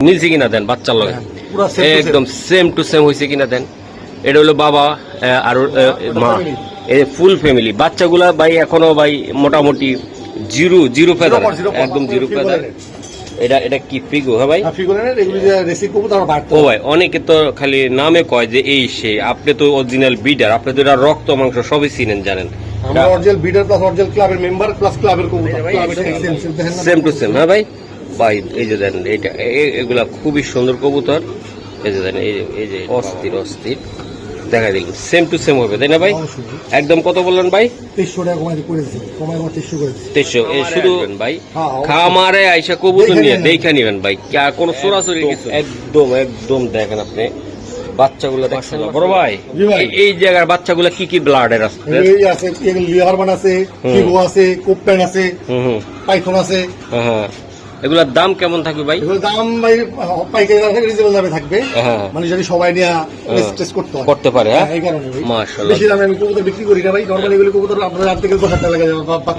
মিলছে কিনা দেন বাচ্চার লগে। হ্যাঁ। একদম সেম টু সেম হয়েছে কিনা দেন। এটা হলো বাবা আর মা। এই ফুল ফ্যামিলি বাচ্চাগুলা ভাই এখনও ভাই মোটামুটি জিরো জিরো ফেদার একদম জিরো ফেদার এটা এটা কি ফিগো হ্যাঁ ভাই? হ্যাঁ, ও ভাই অনেকে তো খালি নামে কয় যে এই সে আপনি তো অরিজিনাল বিডার আপনি তো এটা রক্ত মাংস সবই চিনেন জানেন। আমরা অরিজিনাল বিডার প্লাস অরিজিনাল ক্লাবের মেম্বার প্লাস ক্লাবের কবুতর? সেম টু সেম হ্যাঁ ভাই? ভাই এই যে দেন এটা এগুলা খুবই সুন্দর কবুতর। এই যে দেন এই যে এই যে অস্থির অস্থির। দেখা দিল সেম টু সেম হবে তাই না ভাই? একদম কত বললেন ভাই? তেইশশো টাকা কমাই করে দিচ্ছি কমাই আমার তেইশশো শুধু ভাই। হ্যাঁ, খামারে আইসা কবুতর নিয়ে। দেখে নিবেন ভাই। আর কোনো সরাসরি কিছু একদম একদম দেখেন আপনি। বাচ্চাগুলো দেখছেন বড় ভাই? ভাই। এই- এই জায়গার বাচ্চাগুলো কি কি ব্লাডের আছে? এই আছে এগুলো আছে ফিগো আছে কোপপ্যান আছে হুম হুম। পাইথন আছে। হ্যাঁ, হ্যাঁ। এগুলোর দাম কেমন থাকবে ভাই? এগুলো দাম ভাই পাইকারি দাম থেকে রিজনেবল দামে থাকবে। হ্যাঁ মানে যদি সবাই নিয়ে টেস্ট করতে হয়। করতে পারে হ্যাঁ? হ্যাঁ, এই কারণে ভাই। মাশাআল্লাহ। বেশি দামে আমি কবুতর বিক্রি করি না ভাই। নর্মালি এগুলো কবুতর আপনার হাত থেকে দশ হাজার টাকা লাগে।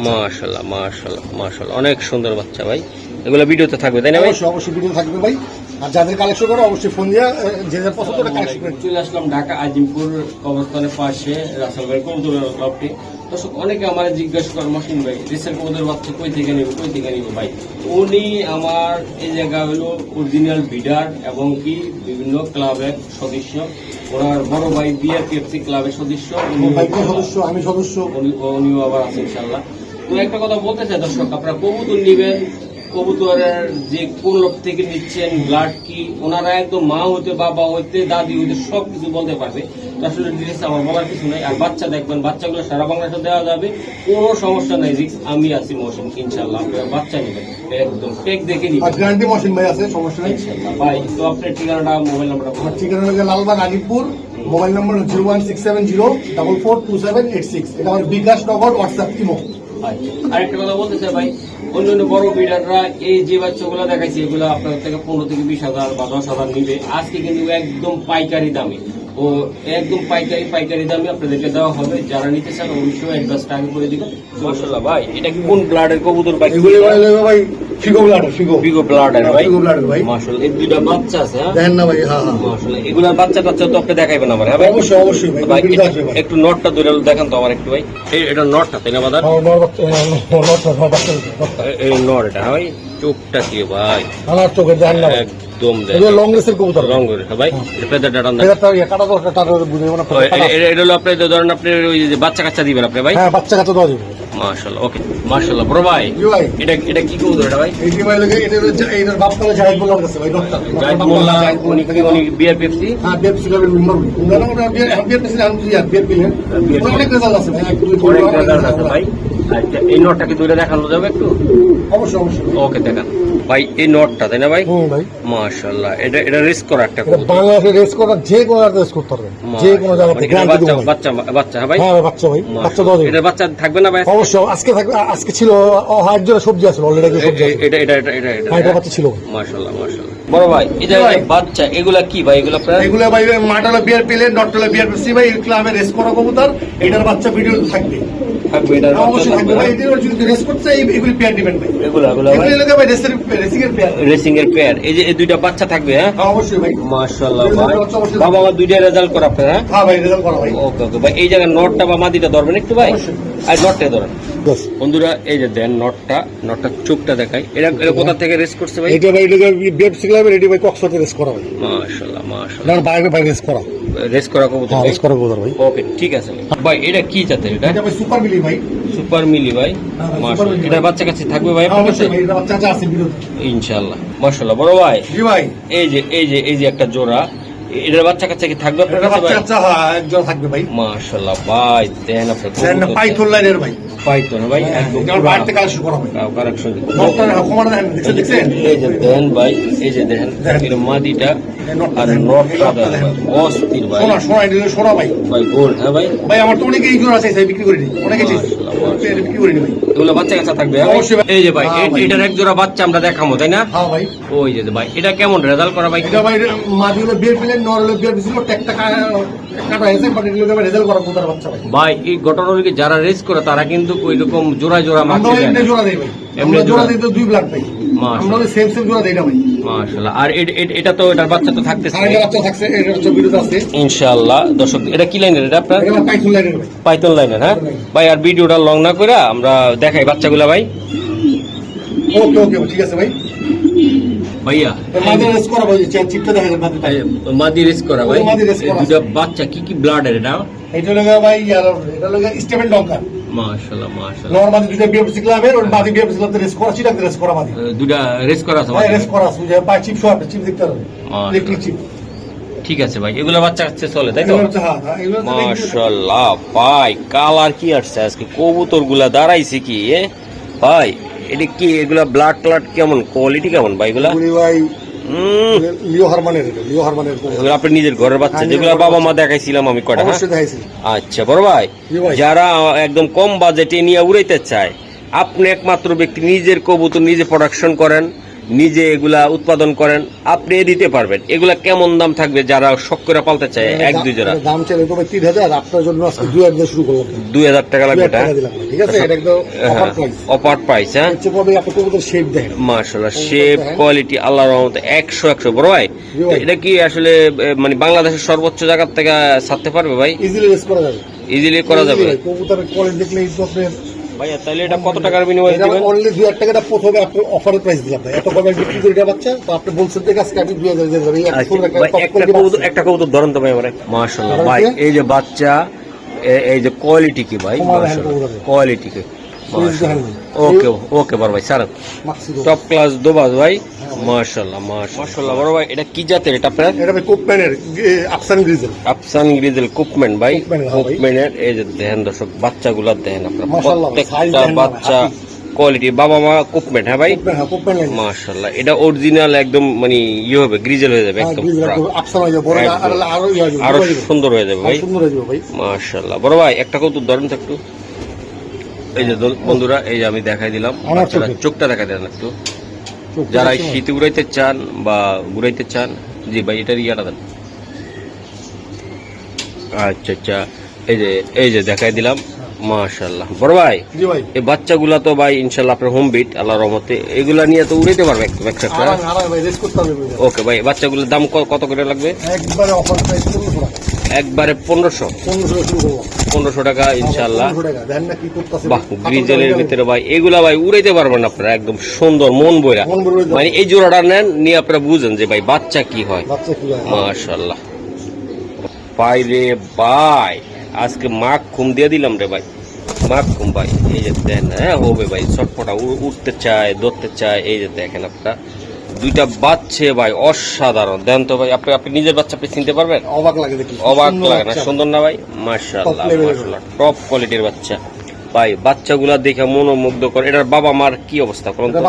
মাশাল্লাহ মাশাল্লাহ মাশাল্লাহ অনেক সুন্দর বাচ্চা ভাই। এগুলো ভিডিওতে থাকবে তাই না ভাই? অবশ্যই অবশ্যই ভিডিও থাকবে ভাই। আর যাদের কালেকশন করো অবশ্যই ফোন দিয়ে যে যে পছন্দ কালেকশন করে চলে আসলাম ঢাকা আজিমপুর কবরস্থানের পাশে রাসেল ভাই কবুতর ক্লাবটি দর্শক অনেকে আমার জিজ্ঞাসা করে মসিন ভাই রিসেল কবুতর বাচ্চা কই থেকে নিব কই থেকে নিব ভাই? উনি আমার এই জায়গা হলো অরিজিনাল বিডার এবং কি বিভিন্ন ক্লাবের সদস্য। ওনার বড় ভাই বিআরপিএফসি ক্লাবের সদস্য সদস্য আমি সদস্য। উনিও আবার আছে ইনশাল্লাহ তো একটা কথা বলতে চাই দর্শক আপনারা কবুতর নিবেন কবুতরের যে কোন লোক থেকে নিচ্ছেন ব্লাড কি ওনারা একদম মা হতে বাবা হইতে দাদি হইতে সব কিছু বলতে পারবে। আসলে আমার বলার কিছু নাই। আর বাচ্চা দেখবেন বাচ্চাগুলো সারা বাংলাদেশে দেওয়া যাবে। কোনো সমস্যা নাই রিক্স আমি আছি মৌসুম ইনশাল্লাহ আপনারা বাচ্চা নেবেন একদম টেক দেখে আর নিবেন গ্যারান্টি মশিন ভাই আছে সমস্যা নেই। ইনশাল্লাহ ভাই তো আপনার ঠিকানাটা মোবাইল নাম্বারটা আমার ঠিকানা হচ্ছে Lalbagh Alipur mobile number zero one six seven zero double four two seven eight six এটা আমার বিকাশ নগর হোয়াটসঅ্যাপ ইমো আরেকটা কথা বলতে চাই ভাই অন্য অন্য বড় বিডাররা এই যে বাচ্চাগুলো দেখাইছে এগুলো আপনার থেকে পনেরো থেকে বিশ হাজার বা দশ হাজার নিবে। আজকে কিন্তু একদম পাইকারি দামে। ও একদম পাইকারি পাইকারি দামে আপনাদেরকে দেওয়া হবে। যারা নিতে চান অবশ্যই অ্যাডভান্সটা আগে করে দিবেন। মাশাল্লাহ ভাই এটা কি কোন ব্লাডের কবুতর ভাই এগুলি ভাই লাগবে ভাই ফিগো ফিগো বিগো ব্লাডের ভাই। ফিগো ব্লাডার ভাই। মাশাল্লাহ এই দুইটা বাচ্চা আছে হ্যাঁ? দেখেন না ভাই হ্যাঁ হ্যাঁ। মাশাল্লাহ এগুলার বাচ্চা টাচ্চা তো আপনি দেখাইবেন আমার হ্যাঁ ভাই? অবশ্যই অবশ্যই ভাই একটু নটটা ধরে দেখান তো আমার একটু ভাই। এই এটা নটটা তাই না বাদার? আমার বড় বাচ্চা আমার বাচ্চা বাচ্চা। এই নট এটা হ্যাঁ ভাই? চোখটা কি ভাই? আমার চোখে দেখেন না লং রেসের কবুতর। হ্যাঁ ভাই ফেদার ডাটা না ফেদারটা ইয়ে কাটা দরকার টাটা বুঝে যাব না ও, এ- এ- এটা হলো আপনি ধরেন আপনি ওই যে বাচ্চা কাচ্চা দিবেন আপনি ভাই? হ্যাঁ বাচ্চা কাচ্চা দেওয়া যাবে। ওকে বড় ভাই এটা এটা কি কবুতর এটা ভাই? এই ভাই লাগে এটা হচ্ছে এটার বাপ তাহলে জাহিদ মোল্লার কাছে ভাই ডক্টর জাহিদ মোল্লা উনি কি উনি বিআর পেপসি হ্যাঁ বিএফ সিলেবের মেম্বার উনারা ওটা বিএফ বিএফ সিলেবের আমি ইয়ার বিএফ পিলেন অনেক রেজাল্ট আছে ভাই এক দুই তিন অনেক অনেক রেজাল্ট আছে ভাই। আচ্ছা এই নটটা কি দুইটা দেখানো যাবে একটু? অবশ্যই অবশ্যই। ওকে দেখান। ভাই এই নটটা তাই না ভাই? হুম ভাই। মাশাল্লাহ এটা এটা রিস্ক করা একটা এটা বাংলাদেশে রেস করা যে কোনো রেস করতে পারবেন। যে কোনো জায়গা মানে বাচ্চা ভাই। বাচ্চা বাচ্চা হ্যাঁ ভাই? হ্যাঁ বাচ্চা ভাই বাচ্চা যাবে এটা বাচ্চা থাকবে না ভাই? অবশ্যই আজকে থাকবে আজকে ছিল ও হাইট জোড়া সবজি আছে অলরেডি সবজি আছে। এটা এটা এটা এটা এটা হ্যাঁ এটা বাচ্চা ছিল ভাই। মাশাল্লাহ মাশাল্লাহ বড় ভাই এই যে ভাই। বাচ্চা এগুলা কি ভাই? এগুলা আপনার? এগুলো ভাই মাটালা বিয়ার পেলেন ডটলা বিয়ার সি ভাই ক্লাবে রেস করা কবুতর। এটার বাচ্চা ভিডিও থাকবে। থাকবে এটা অবশ্যই থাকবে ভাই এদের যদি রেস করতে চাই এগুলি পেয়ার দিবেন ভাই। এগুলা এগুলা ভাই। এলাকা ভাই রেসের রেসিং এর পেয়ার রেসিং এর পেয়ার এই যে এই দুইটা বাচ্চা থাকবে হ্যাঁ? অবশ্যই ভাই। মাশাল্লাহ ভাই। বাবা আমার দুইটা রেজাল্ট করে আপনার হ্যাঁ? হ্যাঁ ভাই রেজাল্ট করা ভাই। ওকে ওকে ভাই এই জায়গায় নটটা বা মাদিটা ধরবেন একটু ভাই? আর নটটা ধরেন। বন্ধুরা এই যে দেন নটটা নটটা চোখটা দেখাই। এটা এটা কোথা থেকে রেস করছে ভাই? এটা ভাই এটা বিএফ সি ক্লাবে রেডি ভাই কক্সবাজার রেস করা ভাই মাশাল্লাহ মাশাল্লাহ না বাইরে ভাই রেস করা রেস করা কবুতর হ্যাঁ রেস করা কবুতর ভাই। ওকে ঠিক আছে। ভাই এটা কি জাতের এটা? এটা ভাই সুপার মিলি ভাই। সুপার মিলি ভাই? হ্যাঁ, মাশাআল্লাহ। এটা বাচ্চা কাছে থাকবে ভাই হ্যাঁ, আপনার কাছে? এটা বাচ্চা আছে আছে ইনশাআল্লাহ। মাশাআল্লাহ বড় ভাই। জি ভাই। এই যে এই যে এই যে একটা জোড়া এটার বাচ্চা কাছে কি থাকবে আপনার কাছে বাচ্চা ভাই? কাচ্চা হ্যাঁ একজন থাকবে ভাই। মাশাআল্লাহ ভাই দেন আপনার দেন পাইথন লাইনের ভাই। পাইতো না ভাই ভাই কারেকশন এই যে দেন ভাই এই যে দেখেন। এর মাদিটা আর নটটা অস্থির ভাই। সোনা সোনা এটা সোনা ভাই। ভাই গোল্ড হ্যাঁ ভাই? ভাই আমার তো অনেকে এইগুলো আছে সেই বিক্রি করে দিই অনেকে চাইছে মাশাআল্লাহ, মাশাআল্লাহ। এটা বিক্রি করে দিই এগুলো বাচ্চা কাছে থাকবে হ্যাঁ অবশ্যই এই যে ভাই হ্যাঁ ভাই। এটার এক জোড়া বাচ্চা আমরা দেখামো তাই না? হ্যাঁ ভাই। ওই যে ভাই এটা কেমন রেজাল্ট করা ভাই? এটা ভাই মাঝে হলো বিয়ের পেলেন নর হলো বিয়ের দিছিল ট্যাগটা ভাই এই ঘটনাগুলিকে যারা রেস করে তারা কিন্তু ওই রকম জোড়া জোড়া মারছে জোড়া দেই ভাই। এমনি জোড়া। জোড়া। তো দুই ব্লাড ভাই আমরা সেম সেম জোড়া দেই না ভাই। মাশাআল্লাহ। আর এ- এ- এটা তো এটার বাচ্চা তো থাকতেছে। আরেকটা বাচ্চা থাকছে এটা হচ্ছে বিরুদ্ধে আছে। ইনশাআল্লাহ। দর্শক এটা কি লাইনের? এটা আপনার? এটা পাইথন লাইনের ভাই। পাইথন লাইনের হ্যাঁ? ভাই আর ভিডিওটা লং না করে আমরা দেখাই বাচ্চাগুলা ভাই। ওকে ওকে ঠিক আছে ভাই। ভাইয়া মাদি রেস করা ভাই দুটা বাচ্চা কি কি ব্লাডের এটা? এটা লগা ভাই এটা লগা স্টেভেন ডঙ্কার মাশাআল্লাহ মাশাআল্লাহ। নর মাদি দুইটা বিএফসি ক্লাবের ওর মাদি বিএফসি ক্লাবে রেস করা চিটাকে রেস করা মাদি। দুটা রেস করা আছে ভাই মাদি? রেস করা আছে যে পাই চিপ চিপ দেখতে পারবেন ইলেকট্রিক চিপ ঠিক আছে ভাই এগুলা বাচ্চা কাছে চলে তাই তো? হ্যাঁ হ্যাঁ, মাশাআল্লাহ ভাই কালার কি আসছে আজকে? কবুতরগুলা দাঁড়াইছে কি এ? ভাই এটা কি এগুলা ব্লাড ক্লাড কেমন? কোয়ালিটি কেমন ভাই এগুলা? ভাই আপনার নিজের ঘরের বাচ্চা হ্যাঁ, যেগুলো বাবা মা দেখাইছিলাম আমি কটা হ্যাঁ? আচ্ছা বড় ভাই। যারা একদম কম বাজেটে নিয়ে উড়াইতে চায় আপনি একমাত্র ব্যক্তি নিজের কবুতর নিজে প্রোডাকশন করেন নিজে এগুলা উৎপাদন করেন আপনি দিতে পারবেন। এগুলা কেমন দাম থাকবে যারা শখ করে পালতে চায় এক দুই জোড়া? দাম চাইলে তো ভাই তিন হাজার আপনার জন্য আজকে দুই হাজার শুরু করলাম। দুই হাজার টাকা লাগবে ঠিক আছে? এটা একদম অপার প্রাইস হ্যাঁ? হচ্ছে আপনি কবুতর শেপ দেখেন। মার্শাল্লাহ শেপ কোয়ালিটি আল্লাহ রহমতে একশো একশো। বড় ভাই এটা কি আসলে মানে বাংলাদেশের সর্বোচ্চ জায়গার থেকে ছাড়তে পারবে ভাই? ইজিলি রেস করা যাবে। ইজিলি করা যাবে? কবুতরের কোয়ালিটি দেখলে ভাইয়া তাহলে এটা কত টাকার বিনিময়ে এটা দিবেন? অনলি দুই হাজার টাকাটা প্রথমে আপনি অফারের প্রাইস দিলাম ভাই। এত কমে বিক্রি করে এটা বাচ্চা তো আপনি বলছেন যে আজকে দিয়ে একটা আচ্ছা, একটা কবুতর একটা কবুতর ধরুন তো ভাই আমার। মাশাআল্লাহ। ভাই এই যে বাচ্চা এই যে কোয়ালিটি কি ভাই? দেখেন কোয়ালিটি কি। ওকে ওকে বড় ভাই স্যার টপ ক্লাস দোবাজ ভাই মাশাআল্লাহ মাশাআল্লাহ। বড় ভাই এটা কি জাতের এটা আপনার? এটা ভাই কোপম্যানের আফসান গ্রিজেল। আফসান গ্রিজেল কুপম্যান ভাই। কুপম্যান, হ্যাঁ ভাই। কুপম্যানের এই যে দেখেন দর্শক বাচ্চাগুলো দেখেন আপনার। মাশাআল্লাহ ভাই, size প্রত্যেকটা বাচ্চা কোয়ালিটি বাবা মা কুপম্যান হ্যাঁ ভাই? হ্যাঁ কোপম্যান এটা অরিজিনাল একদম মানে ইয়ে হবে গ্রিজেল হয়ে যাবে হ্যাঁ একদম হয়ে। আর। সুন্দর হয়ে যাবে ভাই। ভাই। বড় ভাই একটা কৌতুক ধরেন তো একটু। এই যে বন্ধুরা এই যে আমি দেখাই দিলাম। বাচ্চারা চোখটা দেখা দেন একটু। যারা শীতে উড়াইতে চান বা ঘুরাইতে চান জি ভাই এটার ইয়াটা দেন। আচ্ছা আচ্ছা। এই যে এই যে দেখাই দিলাম মাশাআল্লাহ। বড় ভাই জি ভাই। এই বাচ্চাগুলা তো ভাই ইনশাল্লাহ আপনার হোম বিট আল্লাহ রহমতে। এগুলা নিয়ে তো উড়াইতে পারবে একটু একটা ওকে ভাই বাচ্চাগুলোর দাম কত করে লাগবে? একবারে অফার প্রাইস একবারে পনেরোশো। পনেরোশো টাকা ইনশাল্লাহ বাহ গ্রিজেলের ভিতরে ভাই এগুলা ভাই উড়াইতে পারবেন আপনারা একদম সুন্দর মন বইরা। মন এই জোড়াটা নেন নিয়ে আপনারা বুঝেন যে ভাই বাচ্চা কি হয়। বাচ্চা কি হয়। মাশাল্লাহ ভাই রে ভাই আজকে মাখ খুম দিয়ে দিলাম রে ভাই। মাখ খুম ভাই এই যে দেন হ্যাঁ হবে ভাই ছটফটা উঠতে চায় ধরতে চায় এই যে দেখেন আপনারা। দুইটা বাচ্চে ভাই অসাধারণ। দেন তো ভাই আপনি আপনি নিজের বাচ্চা আপনি চিনতে পারবেন? অবাক লাগে দেখি অবাক লাগে না? সুন্দর না ভাই। মাশাআল্লাহ টপ কোয়ালিটির বাচ্চা। ভাই বাচ্চাগুলা দেখে মনোমুগ্ধ করে এটার বাবা মার কি অবস্থা করুন এটা তো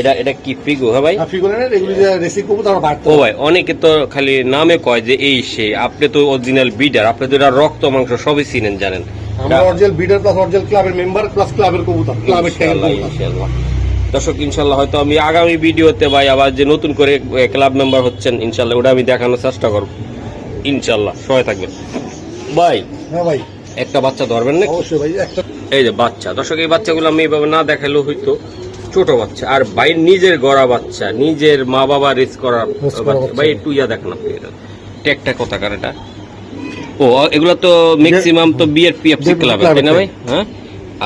এটা এটা কি ফিগু হ্যাঁ ভাই? হ্যাঁ ফিগোলাইনের এগুলি যে রেসিভ করব তার বাড়তে ও ভাই অনেকে তো খালি নামে কয় যে এই সে আপনি তো অরিজিনাল বিডার আপনি তো এটা রক্ত মাংস সবই চিনেন জানেন। আমরা অরিজিনাল বিডার প্লাস অরিজিনাল ক্লাবের মেম্বার প্লাস ক্লাবের কবুতর ক্লাবের ইনশাআল্লাহ। দর্শক ইনশাল্লাহ হয়তো আমি আগামী ভিডিওতে ভাই আবার যে নতুন করে ক্লাব মেম্বার হচ্ছেন ইনশাল্লাহ ওটা আমি দেখানোর চেষ্টা করব। ইনশাল্লাহ সবাই থাকবেন। ভাই হ্যাঁ ভাই। একটা বাচ্চা ধরবেন না অবশ্যই ভাই একটা এই যে বাচ্চা দর্শক এই বাচ্চাগুলো আমি এইভাবে না দেখালেও হয়তো ছোট বাচ্চা। আর ভাই নিজের গড়া বাচ্চা নিজের মা বাবা রেস করা করা। ভাই একটু ইয়া দেখেন আপনি এটা। ট্যাগটা কোথাকার এটা? ও এগুলো তো ম্যাক্সিমাম তো বিএর পিএফসি ক্লাব তাই না ভাই? হ্যাঁ?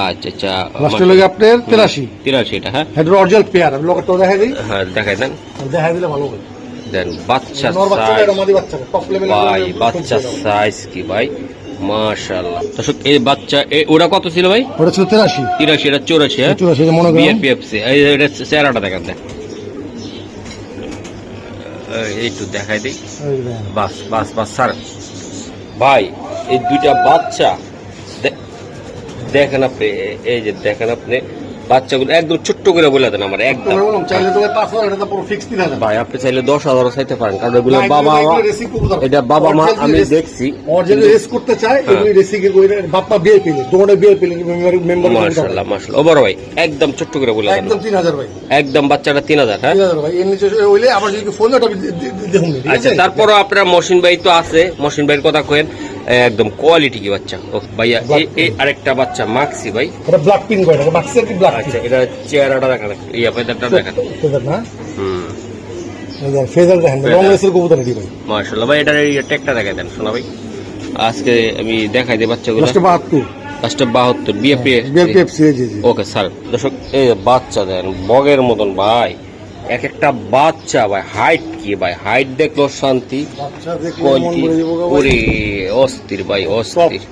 আচ্ছা আচ্ছা লাস্টে লাগে আপনার তেরাশি। তিরাশি এটা হ্যাঁ? হেড অরিজিনাল পেয়ার আমি লোকেরটা দেখাই দিই। হ্যাঁ দেখাই দেন। দেখাই দিলে ভালো হবে। দেন বাচ্চা বাচ্চা সাইজ ভাই বাচ্চা কি ভাই? মাশাআল্লাহ। এই বাচ্চা এ- ওটা কত ছিল ভাই? ওটা ছিল তেরাশি। তিরাশি এটা চৌরাশি হ্যাঁ? চুরাশি মনোগ্রাম বিএপিএফসি এই যে এটা চেহারাটা দেখান দেখ এই একটু দেখাই দিই। বাস বাস বাস স্যার ভাই এই দুইটা বাচ্চা দেখেন আপনি এই যে দেখেন আপনি বাচ্চাগুলো একদম ছোট্ট করে বলে দেন আমার একদম। চাইলে তোমার পাঁচ হাজার এটা পুরো ফিক্স ভাই আপনি চাইলে দশ হাজারও চাইতে পারেন কারণ এগুলো বাবা। এটা বাবা মা আমি দেখছি অরিজিনাল রেস করতে চায় হ্যাঁ। এগুলি রেসিং বাপ্পা বিয়ে পেলে দোকানে বিয়ে পেলে মেম্বার মাশাআল্লাহ মাশাআল্লাহ। ও বড় ভাই একদম ছোট্ট করে বলে দেন। একদম তিন হাজার ভাই। একদম বাচ্চাটা তিন হাজার হ্যাঁ? ভাই এর নিচে হইলে যদি ফোন ওটা দেখুন। আচ্ছা তারপরও আপনার মহসিন ভাই তো আছে মহসিন ভাইয়ের কথা কেন একদম কোয়ালিটি কি বাচ্চা? ও ভাইয়া এই আরেকটা বাচ্চা মাক্সি ভাই। এটা ব্ল্যাক পিন করে এটা বাক্সের কি ব্ল্যাক আচ্ছা এটা চেহারাটা দেখা ইয়া ফেদারটা দেখা ফেজার না? হুম। ফেজার দেখেন রং রেসের কবুতর এটি ভাই। মার্শাল্লাহ ভাই এটার এই টেকটা দেখাই দেন শোনা ভাই। আজকে আমি দেখাই দিই বাচ্চাগুলো। লাস্টে বাহাত্তর। লাস্টে বাহাত্তর বিএপি বিএফসি জি জি ওকে স্যার দর্শক এই বাচ্চা দেন বগের মতন ভাই। এক একটা বাচ্চা ভাই হাইট কি ভাই? হাইট দেখল শান্তি। ওরে অস্থির ভাই অস্থির।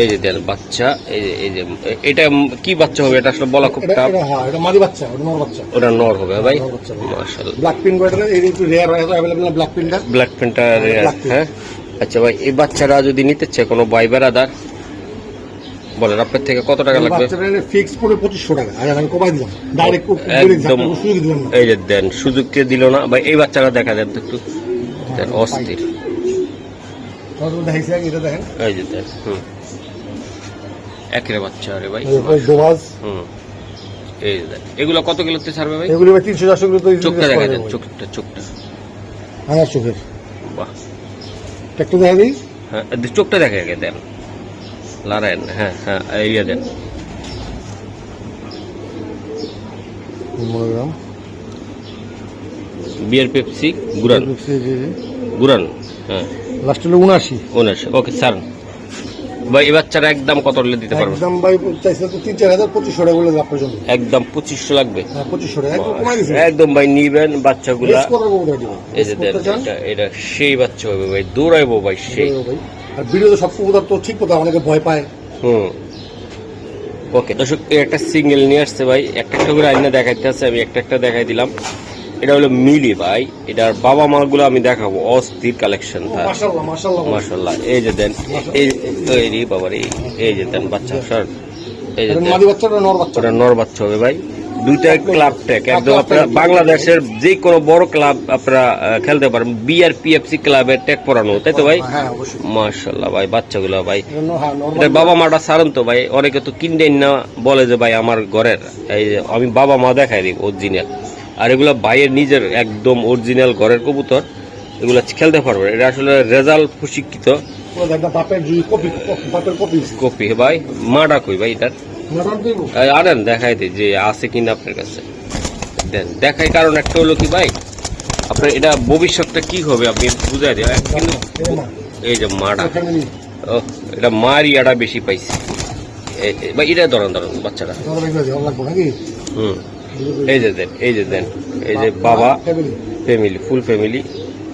এই যে দেন বাচ্চা এই যে এই যে এটা কি বাচ্চা হবে? এটা আসলে বলা খুব এটা টাফ। এটা হ্যাঁ মাদি বাচ্চা ওটা নর বাচ্চা। ওটা নর হবে ভাই। মার্শাল্লাহ ব্ল্যাক পিন এই একটু রেয়ার হয়ে অ্যাভেলেবল ব্ল্যাক পিনটা ব্ল্যাক Black pin। হ্যাঁ? আচ্ছা ভাই এই বাচ্চারা যদি নিতে চায় কোনো ভাই বেড়াদার বলেন আপনার থেকে কত টাকা লাগবে? ফিক্স করে পঁচিশশো টাকা। আর আমি কমাই দিলাম। ডাইরেক্ট একদম। সুযোগ দিলাম এই যে দেন সুযোগকে দিল না? ভাই এই বাচ্চারা দেখা দেন তো একটু। অস্থির। কত দেখাইছি আগে এটা দেখেন। এই যে দেন হুম। একের বাচ্চা আরে ভাই। দোবাজ হুম। এই যে দেন এগুলো কত কিলোতে ছাড়বে ভাই? এগুলি ভাই তিনশো চারশো কিলো তো চোখটা দেখা দেন চোখটা চোখটা। আমার চোখের। বাহ। একটু দেখা দিই। হ্যাঁ চোখটা দেখা দেন। লারায়ন হ্যাঁ হ্যাঁ এই ইয়ে দেন। মনোগ্রাম বিয়ার পেপসি গুরান গুরান হ্যাঁ। লাস্ট হলো উনআশি উনিশ ওকে স্যার ভাই এই বাচ্চারা একদম কত হলে দিতে পারবেন? একদম ভাই চাইছে তো তিন চার হাজার পঁচিশশো টাকা বলে আপনার জন্য একদম পঁচিশশো লাগবে। হ্যাঁ পঁচিশশো টাকা একদম ভাই নিবেন বাচ্চাগুলা। এই যে দেন এটা এটা সেই বাচ্চা হবে ভাই দৌড়াইবো ভাই সেই। আর ভিডিওতে সব তো ঠিক কথা অনেকে ভয় পায়। হুম। ওকে দর্শক একটা সিঙ্গেল নিয়ে আসছে ভাই। একটা একটা করে আইনা দেখাইতে আছে আমি একটা একটা দেখাই দিলাম। এটা হলো মিলি ভাই। এটার বাবা মা গুলো আমি দেখাবো অস্থির কালেকশন তার। এই যে দেন এই এই রে বাবা রে এই যে দেন বাচ্চা সর এই যে নর বাচ্চা হবে ভাই। দুইটা ক্লাব ট্যাগ একদম আপনারা বাংলাদেশের যে কোনো বড় ক্লাব আপনারা খেলতে পারেন। বিআর পিএফসি ক্লাবের ট্যাগ পরানো তাই তো ভাই? হ্যাঁ অবশ্যই। মাশাল্লাহ ভাই বাচ্চাগুলো ভাই। হ্যাঁ এটার বাবা মাটা সারন তো ভাই অনেকে তো কিনতে না বলে যে ভাই আমার ঘরের এই আমি বাবা মা দেখাই দিব অরিজিনাল আর এগুলো ভাইয়ের নিজের একদম অরিজিনাল ঘরের কবুতর এগুলো খেলতে পারবে এটা আসলে রেজাল্ট প্রশিক্ষিত। কপি ভাই মাটা কই ভাই এটার? আনেন দেখাই দিই যে আছে কিনা আপনার কাছে। দেন দেখাই কারণ একটা হলো কি ভাই? আপনার এটা ভবিষ্যৎটা কি হবে আপনি বুঝাই দেন। কিন্তু এই যে মাটা ও এটা মারি এটা বেশি পাইছি। ভাই এটা ধরুন ধরুন বাচ্চাটা। হুম। এই যে দেন এই যে দেন এই যে বাবা ফ্যামিলি ফুল ফ্যামিলি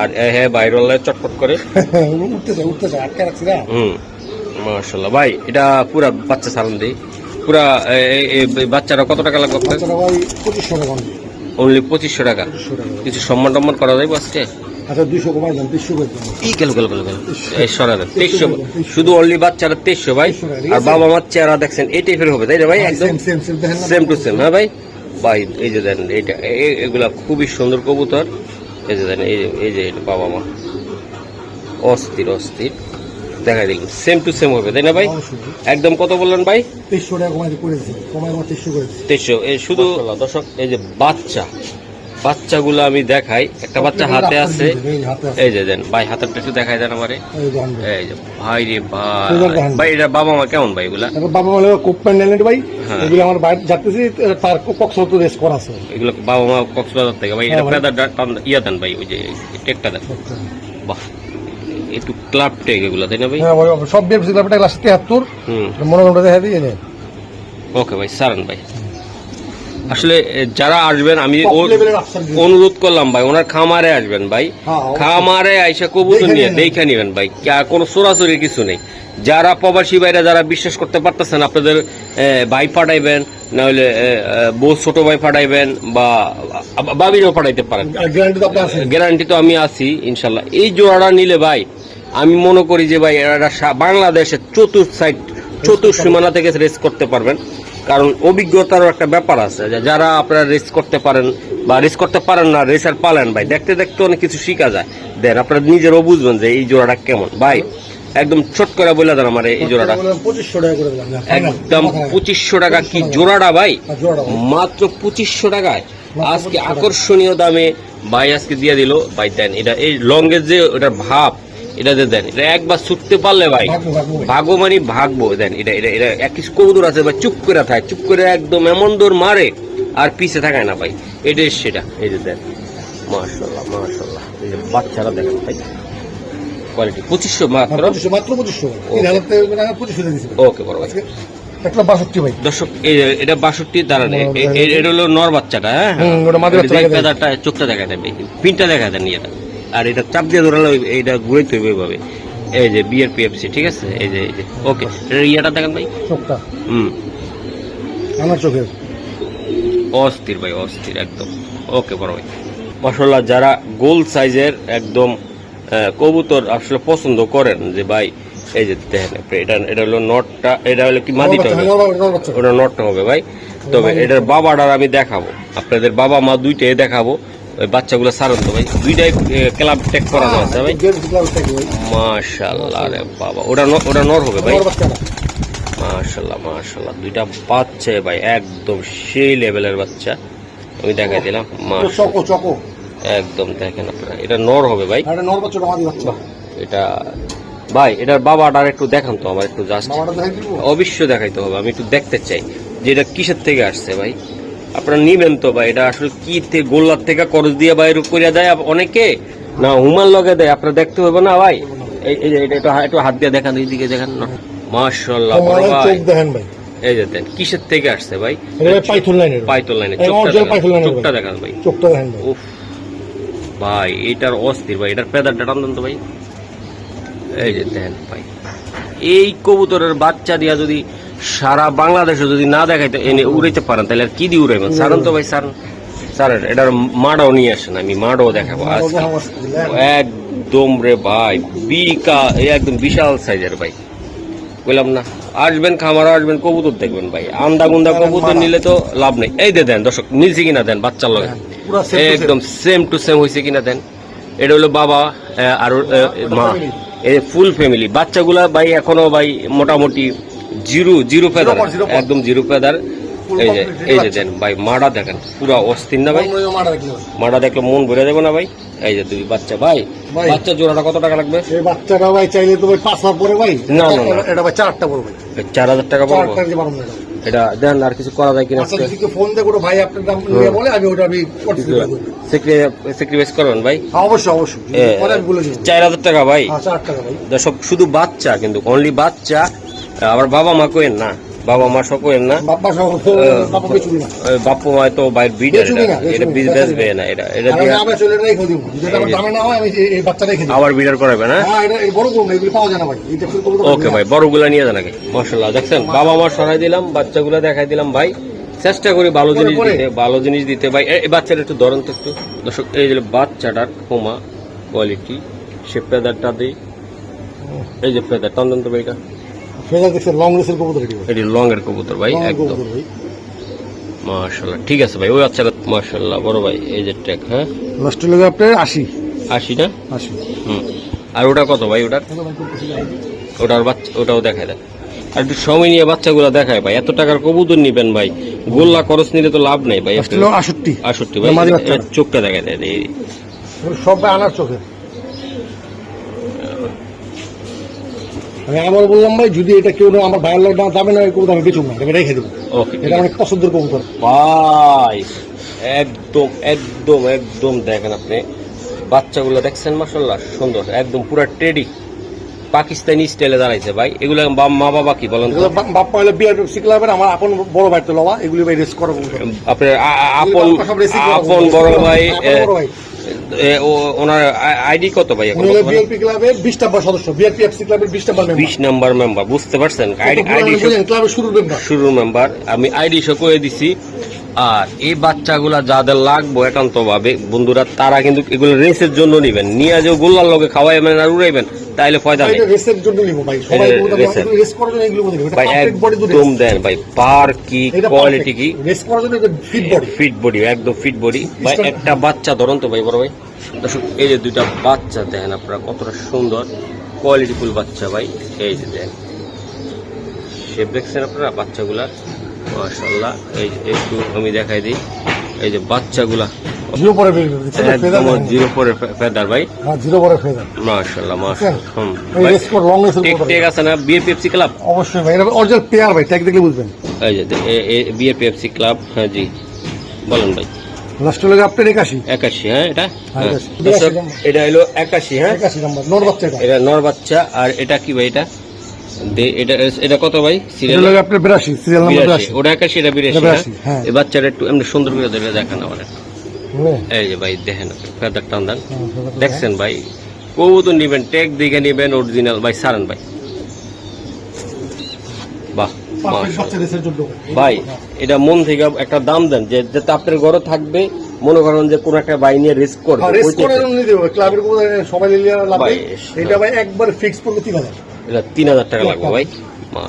আর হ্যাঁ বাইরওয়ালায় চটপট করে। আটকে রাখছি না। হুম মাশাল্লাহ ভাই এটা পুরা বাচ্চা সালাম দিই। পুরা বাচ্চারা কত টাকা লাগবে আপনার? পঁচিশশো টাকা অনলি। পঁচিশশো টাকা? কিছু সম্মান টম্মান করা যাবে আজকে? আচ্ছা দুইশো কমাই দেন তিনশো করে গেল গেল গেল গেল। সরান তেইশশো শুধু অনলি বাচ্চারা তেইশশো ভাই 2300 টাকা, ঠিক আর বাবা মার চেহারা দেখছেন এই টাইপের হবে তাই না ভাই? একদম সেম টু সেম হ্যাঁ ভাই? ভাই এই যে দেন এইটা এগুলা খুবই সুন্দর কবুতর। এই যে দেন এই যে এই যে এটা বাবা মা। অস্থির অস্থির। দেখাই দিলাম। সেম টু সেম হবে তাই না ভাই? একদম কত বললেন ভাই? তেইশশো টাকা কমাই করে কমাই তেইশশো করে তেইশশো। এই শুধু দর্শক এই যে বাচ্চা বাচ্চাগুলো আমি দেখাই। একটা বাচ্চা হাতে আছে। এই যে দেন ভাই হাতের একটু দেখাই দেন আমারে। এই। যে ভাই রে ভাই। ভাই এটা বাবা মা কেমন ভাই এগুলা? বাবা মালে কোপম্যান নেলেন ভাই? হ্যাঁ। এগুলো আমার বাইরে যাতেছি তার কক্সত রেস করা আছে। এগুলো বাবা মা কক্সবাজার থেকে ভাই এটা হ্যাঁ। ইয়া দেন ভাই ওই যে টেকটা দেন। বাহ। একটু ক্লাব ট্যাগ এগুলো তাই না ভাই? হ্যাঁ ভাই সব বিএফসি ক্লাবটা ক্লাস তেহাত্তর। হুম। মনোগ্রামটা দেখা দিয়ে ওকে ভাই সারান ভাই। আসলে যারা আসবেন আমি। অনুরোধ করলাম ভাই ওনার খামারে আসবেন ভাই। হ্যাঁ, খামারে আইসা কবুতর নিয়ে দেখে নিবেন ভাই। কোনো সরাসরি কিছু নেই। যারা প্রবাসী ভাইরা যারা বিশ্বাস করতে পারতেছেন আপনাদের ভাই পাঠাইবেন নাহলে বউ ছোট ভাই পাঠাইবেন বা বাবিরও পাঠাইতে পারেন। তো গ্যারান্টি তো আমি আছি ইনশাল্লাহ। এই জোড়াটা নিলে ভাই আমি মনে করি যে ভাই এরা বাংলাদেশের চতুর্থ সাইড চতুর্থ সীমানা থেকে রেস করতে পারবেন। কারণ অভিজ্ঞতারও একটা ব্যাপার আছে যে যারা আপনারা রেস করতে পারেন বা রেস করতে পারেন না রেসার পালেন ভাই, দেখতে দেখতে অনেক কিছু শিখা যায়। দেন আপনারা নিজেরও বুঝবেন যে এই জোড়াটা কেমন। ভাই, একদম ছোট করে বলে দেন আমার এই জোড়াটা। একদম পঁচিশশো টাকা কি জোড়াটা ভাই। মাত্র পঁচিশশো টাকায়। আজকে আকর্ষণীয় দামে ভাই আজকে দিয়ে দিল। ভাই দেন, এটা এই লঙ্গের যে ওটার ভাব এটাতে দেন এটা একবার ছুটতে পারলে ভাই ভাগো মানে ভাগবো দেন এটা এটা এটা এক কিছু কবুতর আছে ভাই চুপ করে থাকে চুপ করে একদম এমন দৌড় মারে আর পিছে থাকায় না ভাই এটাই সেটা এই যে দেন মাশাল্লাহ মাশাল্লাহ এই যে বাচ্চারা দেখেন ভাই কোয়ালিটি পঁচিশশো মাত্র? মাত্র পঁচিশশো। ওকে। বড় ভাই। বাষট্টি ভাই। দর্শক এটা বাষট্টি দাঁড়ান এটা হলো নর বাচ্চাটা হ্যাঁ চোখটা দেখা যাবে পিনটা দেখা দেন এটা আর এটা চাপ দিয়ে ধরালে এইটা ঘুরে তৈরি এইভাবে এই যে বিএর পিএফসি ঠিক আছে? এই যে এই যে ওকে ইয়েটা দেখেন ভাই। চোখটা। হুম। আমার চোখের। অস্থির ভাই অস্থির একদম। ওকে বড় ভাই। মশলা যারা গোল সাইজের একদম কবুতর আসলে পছন্দ করেন যে ভাই এই যে দেখেন এটা এটা হলো নটটা এটা হলো কি মাদিটা হবে? ওটা নটটা হবে ভাই। তবে এটার বাবাটার আমি দেখাবো। আপনাদের বাবা মা দুইটাই দেখাবো। ওই বাচ্চাগুলো সারান তো ভাই। দুইটাই ক্লাব টেক করানো আছে ভাই। মাশাল্লাহ রে বাবা। ওটা ওটা নর হবে ভাই। মাশাল্লাহ মাশাল্লাহ। দুইটা বাচ্চা ভাই একদম সেই লেভেলের বাচ্চা। আমি দেখাই দিলাম। একদম দেখেন আপনারা। এটা নর হবে ভাই। এটা ভাই এটার বাবাটার একটু দেখান তো আমার একটু জাস্ট অবশ্যই দেখাইতে হবে। আমি একটু দেখতে চাই যে এটা কিসের থেকে আসছে ভাই। আপনারা নিবেন তো ভাই এটা আসলে কি গোল্লার থেকে করজ দিয়ে বাইরে করিয়া দেয় অনেকে? না হুমার লগে দেয় আপনারা দেখতে হবে না ভাই? এটা একটু হাত দিয়ে দেখান এইদিকে দেখান না। মাশাল্লাহ বড় ভাই। এই যে দেন কিসের থেকে আসছে ভাই? পাইথন লাইনের লাইনে চোখটা দেখান, পাইথন লাইনের চোখটা ভাই। দেখান ভাই। চোখটা দেখেন উফ ভাই এটার অস্থির ভাই এটার পেদারটা টান তো ভাই। এই যে দেন ভাই। এই কবুতরের বাচ্চা দিয়া যদি সারা বাংলাদেশে যদি না দেখাইতে এনে উড়াইতে পারেন তাহলে আর কি দিয়ে উড়াইবেন? সারান তো ভাই সারান স্যার এটার মাডাও নিয়ে আসেন আমি মাডাও দেখাবো আজকে। একদম রে ভাই বিকা একদম বিশাল সাইজের ভাই। বললাম না আসবেন খামার আসবেন কবুতর দেখবেন ভাই। আন্দা গুন্দা কবুতর নিলে তো লাভ নেই। এই দে দেন দর্শক মিলছে কিনা দেন বাচ্চার লগে? same। একদম সেম টু সেম হয়েছে কিনা দেন। এটা হলো বাবা আর মা। এই ফুল ফ্যামিলি বাচ্চাগুলা ভাই এখনও ভাই মোটামুটি জিরো জিরো ফেদার। একদম জিরো ফেদার। এই যে এই যে দেন ভাই মাটা দেখেন পুরা অস্থির না ভাই? মাটা দেখলে মন ভরে যাবে না ভাই? এই যে দুই বাচ্চা ভাই। বাচ্চা জোড়াটা কত টাকা লাগবে? এই বাচ্চাটা ভাই চাইলে তো ভাই পাঁচ মাস পরে ভাই। না, না। এটা ভাই চারটা ভাই। চার হাজার টাকা পড়ব? এটা দেন আর কিছু করা যায় কিনা? আচ্ছা ফোন দিয়ে কোনো ভাই আপনার দাম নিয়ে বলে আমি ওটা আমি স্যাক্রিফাইস করবেন ভাই? হ্যাঁ, অবশ্যই অবশ্যই। পরে বলে চার হাজার টাকা ভাই? হ্যাঁ চার টাকা ভাই। দর্শক শুধু বাচ্চা কিন্তু অনলি বাচ্চা আবার বাবা মা কোয়েন না? বাবা মা সব কোয়েন না? বাপ্পা মা তো বাইর বিডার এটা বেচুবি, না। এটা এটা দিয়ে আমি চলে রেখে দিব। যেটা আমার দামে না হয় আমি এই- বাচ্চাটাই খেতে আবার বিডার করাবে না? হ্যাঁ এটা এই বড় করুন এগুলো পাওয়া যায় না ভাই। করব ওকে ভাই বড়গুলা নিয়ে যান আগে। মশলা দেখছেন? বাবা মা সরাই দিলাম বাচ্চাগুলা দেখাই দিলাম। ভাই চেষ্টা করি ভালো জিনিস দিতে ভালো জিনিস দিতে। ভাই এই বাচ্চাটা একটু ধরেন তো একটু। দর্শক এই যে বাচ্চাটার হোমা কোয়ালিটি সে পেদারটা দিই। এই যে পেদার টন্দন তো ভাইটা লং রেসের কবুতর এটি ভাই। এটি লং এর কবুতর ভাই একদম। কবুতর ভাই। মাশাল্লাহ ঠিক আছে ভাই ওই বাচ্চাটা মাশাল্লাহ বড় ভাই এই যে ট্র্যাক হ্যাঁ? লেগে আপনার না? হুম। আর ওটা কত ভাই ওটার? ওটার বাচ্চা ওটাও দেখায় আর একটু সময় নিয়ে বাচ্চাগুলো দেখায় ভাই এত টাকার কবুতর নিবেন ভাই গোল্লা খরচ নিলে তো লাভ নাই ভাই আষট্টি। আষট্টি ভাই চোখটা দেখায় দেয়। সব আনার চোখে। আমি আবার বললাম ভাই যদি এটা কেউ না আমার ভাইয়ের লোক না যাবে না কবুতর আমি বেচুম না। এটা রেখে দেবো। ওকে। এটা অনেক পছন্দের কবুতর ভাই একদম একদম একদম দেখেন আপনি। বাচ্চাগুলো দেখছেন মাসাল্লাহ সুন্দর একদম পুরো টেডি। পাকিস্তানি স্টাইলে দাঁড়াইছে ভাই। এগুলো মা বাবা কি বলেন তো? এগুলো বা- বাপ্পা হলে বিয়ার শিখলাবেন আমার আপন বড় ভাই তো লওয়া এগুলি ভাই রেস করো আপনার আপন আপন বড় ভাই ওনার আইডি কত ভাই এখন বিএলপি ক্লাবের বিশ নাম্বার সদস্য এফসি ক্লাবের বিশ নাম্বার মেম্বার বিশ নাম্বার মেম্বার বুঝতে পারছেন? আইডি আইডি ক্লাবের শুরুর মেম্বার শুরুর মেম্বার আমি আইডি শো করে দিছি। আর এই বাচ্চাগুলা যাদের লাগবো একান্ত ভাবে বন্ধুরা তারা কিন্তু এগুলো রেসের জন্য নিবেন। নিয়ে যে গোল্লার লগে খাওয়াইবেন আর উড়াইবেন। তাইলে ফয়দা নেই। রেসের জন্য নিবো ভাই। সবাই এটা কবুতর race এর। রেস করার জন্য এগুলো নিবো ভাই পারফেক্ট বডি দুটো একদম দেন ভাই পার কি কোয়ালিটি কি? রেস করার জন্য ফিট বডি ফিট বডি একদম ফিট বডি ভাই একটা বাচ্চা ধরুন তো ভাই বড় ভাই। দর্শক এই যে দুইটা বাচ্চা দেখেন আপনারা কতটা সুন্দর কোয়ালিটিফুল বাচ্চা ভাই। এই যে দেন। শেপ দেখছেন আপনারা বাচ্চাগুলা? মাশাল্লাহ এই একটু আমি দেখাই দিই। এই যে বাচ্চাগুলা। জিরো পরে একদম জিরো পরে ফেদার ভাই। হ্যাঁ জিরো পরে ফেদার। মাশাআল্লাহ মাশাআল্লাহ হুম। এই ভাই, রেস কোড লং রেসের টেক টেক আছে না বিএ পেপসি ক্লাব অবশ্যই ভাই এটা অরিজিনাল পেয়ার ভাই দেখলে বুঝবেন। এই যে বিএ পেপসি ক্লাব হ্যাঁ জি। বলেন ভাই। লাস্ট হলে আপনার একাশি। একাশি হ্যাঁ এটা? হ্যাঁ। এটা হলো একাশি হ্যাঁ? একাশি নাম্বার নর বাচ্চা এটা। এটা নর বাচ্চা আর এটা কি ভাই এটা? এটা এটা কত ভাই? এটা সিরিয়াল আপনার বিরাশি সিরিয়াল নাম্বার বিরাশি। বিরাশি। ওটা একাশি এটা বিরাশি হ্যাঁ? হ্যাঁ। এই বাচ্চাটা একটু এমনি সুন্দর করে দেবে দেখান আমার? এই যে ভাই দেখেন ফেদার টান দেন হ্যাঁ, দেখছেন ভাই কবুতর নিবেন টেক দিকে নিবেন অরিজিনাল ভাই সারান ভাই। বাহ ভাই এটা মন থেকে একটা দাম দেন যে যাতে আপনার ঘরে থাকবে মনে করেন যে কোন একটা বাই নিয়ে রিস্ক করবে হ্যাঁ, করে নিতে ক্লাবের সবাই নিলে লাভ ভাই, এটা ভাই একবার ফিক্স তিন হাজার। এটা তিন হাজার টাকা লাগবে ভাই।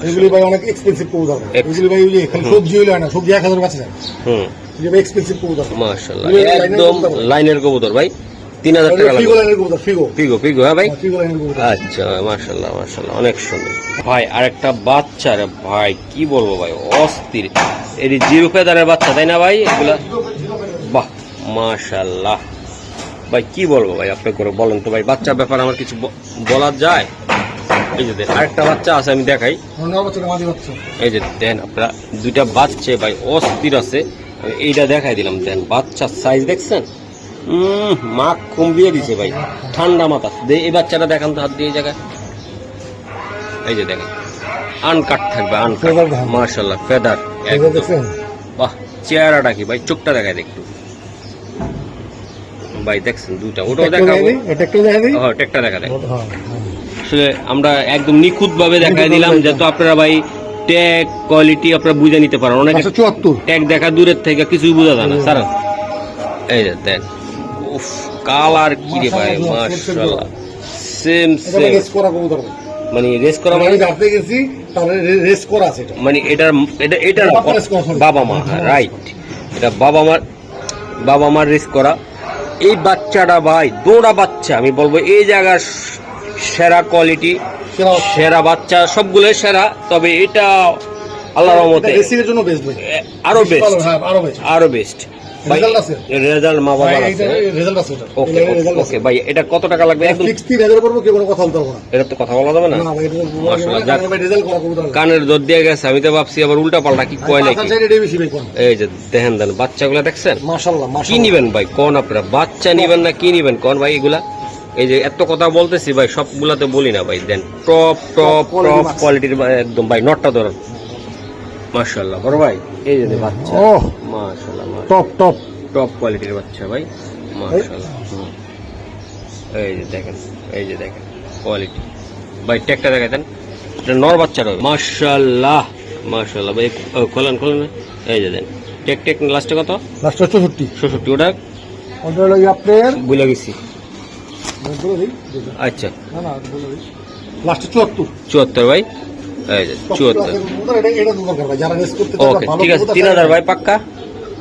এগুলি ভাই অনেক এক্সপেন্সিভ কবুতর। এগুলি ভাই ওই খালি সবজি হইলে না সবজি এক হাজার বাঁচে যায় হুম। এক্সপেন্সিভ কবুতর। মাশাআল্লাহ। একদম লাইনের কবুতর ভাই। তিন হাজার টাকা ফিগো ফিগো। পিগো হ্যাঁ ভাই? ফিগো কবুতর। আচ্ছা মাশাল্লাহ মাশাল্লাহ অনেক সুন্দর। ভাই আরেকটা বাচ্চা রে ভাই কি বলব ভাই অস্থির। এর জিরো ফেদারের বাচ্চা তাই না ভাই? এগুলা বাহ মাশাল্লাহ ভাই কি বলব ভাই আপনি করে বলেন তো ভাই বাচ্চার ব্যাপারে আমার কিছু বলা যায়? এই যে আরেকটা বাচ্চা আছে আমি দেখাই। এই যে দেন আপনারা দুইটা বাচ্চা ভাই অস্থির আছে। এইটা দেখাই দিলাম দেন বাচ্চার সাইজ দেখছেন? মাখ কম্বিয়ে দিছে ভাই ঠান্ডা মাথা। এই বাচ্চাটা দেখান তো হাত দিয়ে জায়গায়। এই যে দেখেন আনকাট থাকবে আনকাট। মার্শাল্লাহ ফেদার বাহ চেহারাটা কি ভাই? চোখটা দেখায় একটু। ভাই দেখছেন দুইটা ওটাও দেখাবো। হ্যাঁ টেকটা দেখা দেয় হ্যাঁ, হ্যাঁ। আসলে আমরা একদম নিখুঁত ভাবে দেখাই দিলাম। যাতে আপনারা ভাই ট্যাগ কোয়ালিটি আপনারা বুঝে নিতে পারেন। অনেকে পাঁচশো চুয়াত্তর। ট্যাগ দেখা দূরের থেকে কিছুই বোঝা যায় না। স্যার এই যে দেন উফ কালার কি রে ভাই মাশাআল্লাহ সেম সেম রেস করা মানে রেস করা মানে জানতে গেছি তাহলে রেস করা আছে এটা। মানে এটার এটা এটা না, বাবা মা রাইট এটা বাবা মার বাবা মার রেস করা। এই বাচ্চাটা ভাই দৌড়া বাচ্চা আমি বলব এই জায়গার সেরা কোয়ালিটি সেরা বাচ্চা। সেরা বাচ্চা সবগুলো সেরা তবে এটা আল্লাহ রহমতে এটা জন্য বেস্ট ভাই। আরও বেস্ট হ্যাঁ আরও বেস্ট আরও বেস্ট রেজাল্ট মা বাবার আছে। রেজাল্ট আছে ওকে ওকে ভাই এটা কত টাকা লাগবে? একদম ফিক্স করব কোনো কথা বলতে পারব না। এটা তো কথা বলা যাবে না? ভাই রেজাল্ট করা কানের দর দিয়ে গেছে আমি তো ভাবছি আবার উল্টা পাল্টা কি কয় নাকি? এই যে দেখেন দেন বাচ্চাগুলো দেখছেন? মাশাআল্লাহ। কি নিবেন ভাই? কোন আপনারা? বাচ্চা নিবেন না কি নিবেন? কোন ভাই এগুলা? এই যে এত কথা বলতেছি ভাই সবগুলাতে বলি না ভাই দেন। টপ টপ টপ কোয়ালিটির একদম ভাই নটটা ধরুন মাশাআল্লাহ বড় ভাই এই যে বাচ্চা। ও মাশাআল্লাহ টপ টপ টপ কোয়ালিটির বাচ্চা ভাই মাশাআল্লাহ এই যে দেখেন এই যে দেখেন কোয়ালিটি ভাই টেকটা দেখাতেন এটা নর বাচ্চা রবে মাশাআল্লাহ মাশাআল্লাহ ভাই খোলেন খোলেন এই যে দেন টেক টেক লাস্টে কত? লাস্ট চৌষট্টি। ষষট্টি ওটা? ওটা আপনার? ভুলে গেছি। আচ্ছা। লাস্টে চুয়াত্তর। চুয়াত্তর ভাই? চুয়াত্তর ওকে ঠিক আছে তিন হাজার ভাই পাক্কা?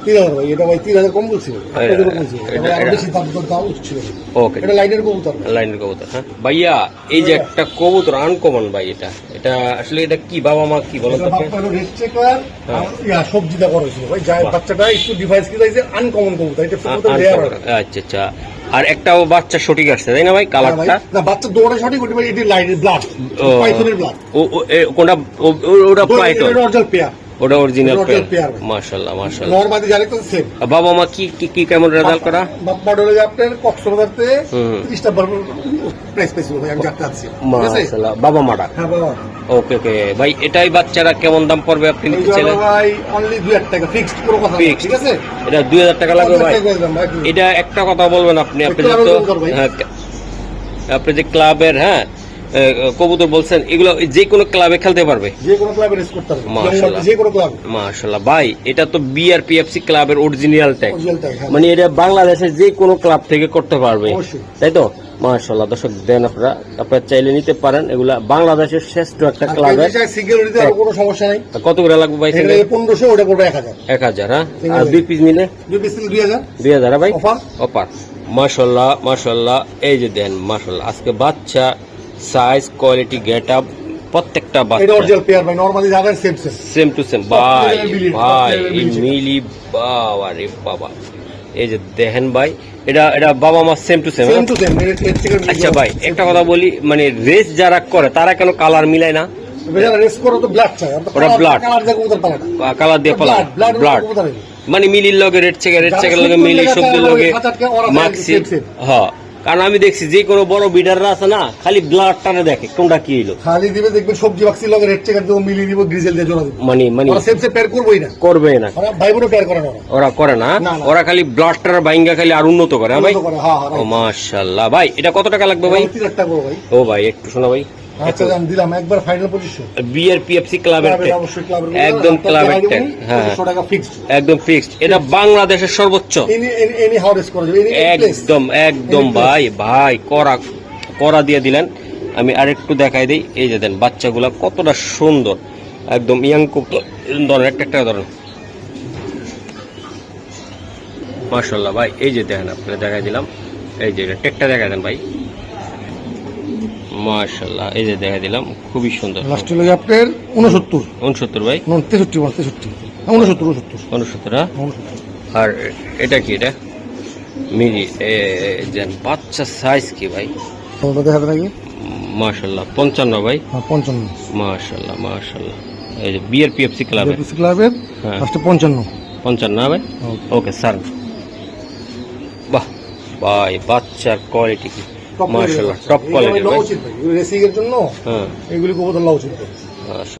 তিন হাজার ভাই এটা ভাই তিন হাজার কম বলছিল এটা- এটা কম বলছিল এটা- এটা আরও এটা- বেশি দাম দাম দাম উঠছিল ওকে এটা লাইনের কবুতর। লাইনের কবুতর হ্যাঁ? ভাইয়া এই যে একটা কবুতর আনকমন ভাই এটা। এটা আসলে এটা কি বাবা মা কি বলো হ্যাঁ। সবজিটা করা ভাই বাচ্চাটা একটু ডিভাইস কি চাইছে আনকমন কবুতর এটা আচ্ছা আচ্ছা। আর একটা বাচ্চা সঠিক আসছে তাই না ভাই? কালারটা? না বাচ্চা দৌড়ে সঠিক ওটা ভাই এটি লাইট ব্লাড পাইথনের ব্লাড ও ও- কোনটা ওটা পাইথন অরিজিনাল পেয়ার ওটা অরিজিনাল ভাই। মাশাআল্লাহ মাশাআল্লাহ। নরমালি জানি তো সেম বাবা মা কি কি কি কেমন রেজাল্ট করা? আপনার কক্সবাজারতে হুম। তিরিশটা প্রাইস পেয়েছিল ভাই আমি আছি? মাশাআল্লাহ। বাবা মাটা হ্যাঁ বাবা ওকে ওকে ভাই এটাই বাচ্চারা কেমন দাম পড়বে আপনি নিতে ভাই অনলি দুই হাজার টাকা ফিক্সড কোনো কথা ঠিক আছে? এটা দুই হাজার টাকা লাগবে ভাই। এটা একটা কথা বলবেন আপনি আপনি তো। হ্যাঁ, আপনি যে ক্লাবের হ্যাঁ কবুতর বলছেন এগুলো যে কোনো ক্লাবে খেলতে পারবে? যে কোনো ক্লাবে রেস করতে পারবে। মাশাআল্লাহ। যে কোনো ক্লাব। মাশাআল্লাহ ভাই এটা তো বিআরপিএফসি ক্লাবের অরিজিনাল ট্যাগ হ্যাঁ। মানে এটা বাংলাদেশের যে কোনো ক্লাব থেকে করতে পারবে। তাই তো? মাশাআল্লাহ দর্শক দেন আপনারা আপনারা চাইলে নিতে পারেন। এগুলা বাংলাদেশের শ্রেষ্ঠ একটা সিঙ্গেল নিতে কোনো সমস্যা নাই। কত করে লাগবে ভাই পনেরোশো ওটা করে এক হাজার। হাজার হ্যাঁ? আর দুই পিস মিলে দুই পিস হ্যাঁ ভাই? অফার এই যে দেন মাশাল্লাহ। আজকে বাচ্চা সাইজ কোয়ালিটি গেট আপ প্রত্যেকটা এটা বাচ্চা অরিজিনাল পেয়ার ভাই নরমালি যাবেন same same same to same ভাই ভাই। মিলি বাবা রে বাবা। এই যে দেখেন ভাই এটা এটা বাবা মা same to same to same আচ্ছা ভাই একটা কথা বলি মানে রেস যারা করে তারা কেন কালার মিলায় না? মানে মিলির লগে রেড চেকের রেড চেকের লগে মিলি সবজির লগে মাক্সি। হ্যাঁ। কারণ আমি দেখছি যে কোনো বড় বিডাররা আছে না খালি ব্লাড টানে দেখে কোনটা কি হইল। খালি দিবে দেখবেন সবজি বাক্সি লগে রেড চেকার দিব মিলিয়ে দিব গ্রিজেল দিয়ে জোড়া দিব। মানে মানে ওরা সেম সেম পেয়ার করবেই না। করবে না। ওরা ভাই বোনও পেয়ার করে না ওরা। করে না। ওরা খালি ব্লাড ব্লাডটার বাইঙ্গা খালি আর উন্নত করে হ্যাঁ ভাই? হ্যাঁ, হ্যাঁ, ও মাশাআল্লাহ। ভাই এটা কত টাকা লাগবে ভাই? 30 টাকা ভাই। ও ভাই একটু শোনা ভাই। আচ্ছা আমি দিলাম একবার ফাইনাল ক্লাবের একদম ক্লাবের tag, হ্যাঁ। টাকা ফিক্সড একদম ফিক্সড এটা বাংলাদেশের সর্বোচ্চ। এনি করা একদম একদম ভাই ভাই করা করা দিয়ে দিলেন। আমি আরেকটু দেখাই দিই এই যে দেন বাচ্চাগুলা কতটা সুন্দর। একদম ইয়াং ধরেন একটা একটা ধরেন। মার্শাল্লাহ ভাই এই যে দেখেন আপনাকে দেখাই দিলাম। এই যে টেকটা দেখাই দেন ভাই। মার্শাল্লাহ এই যে দেখাই দিলাম খুবই সুন্দর। লাস্টে লাগে আপনার উনসত্তর উনসত্তর ভাই? তেষট্টি বল তেষট্টি উনসত্তর উনসত্তর উনসত্তর হ্যাঁ? উনসত্তর আর এটা কি এটা? এ যেন বাচ্চা সাইজ কি ভাই? তোমাদের দেখাতে নাকি মাশাল্লাহ পঞ্চান্ন ভাই? হ্যাঁ পঞ্চান্ন। মাশাল্লাহ মাশাল্লাহ এই যে বিআর পিএফসি ক্লাবের জেপিসি ক্লাবের হ্যাঁ। লাস্টে পঞ্চান্ন। পঞ্চান্ন ভাই? ওকে স্যার বাহ ভাই বাচ্চার কোয়ালিটি কি? মাশাল্লাহ টপ কোয়ালিটি ভাই। এগুলো রেসিং এর জন্য হ্যাঁ। এগুলি গোবর লওয়া উচিত ভাই। মাশাল্লাহ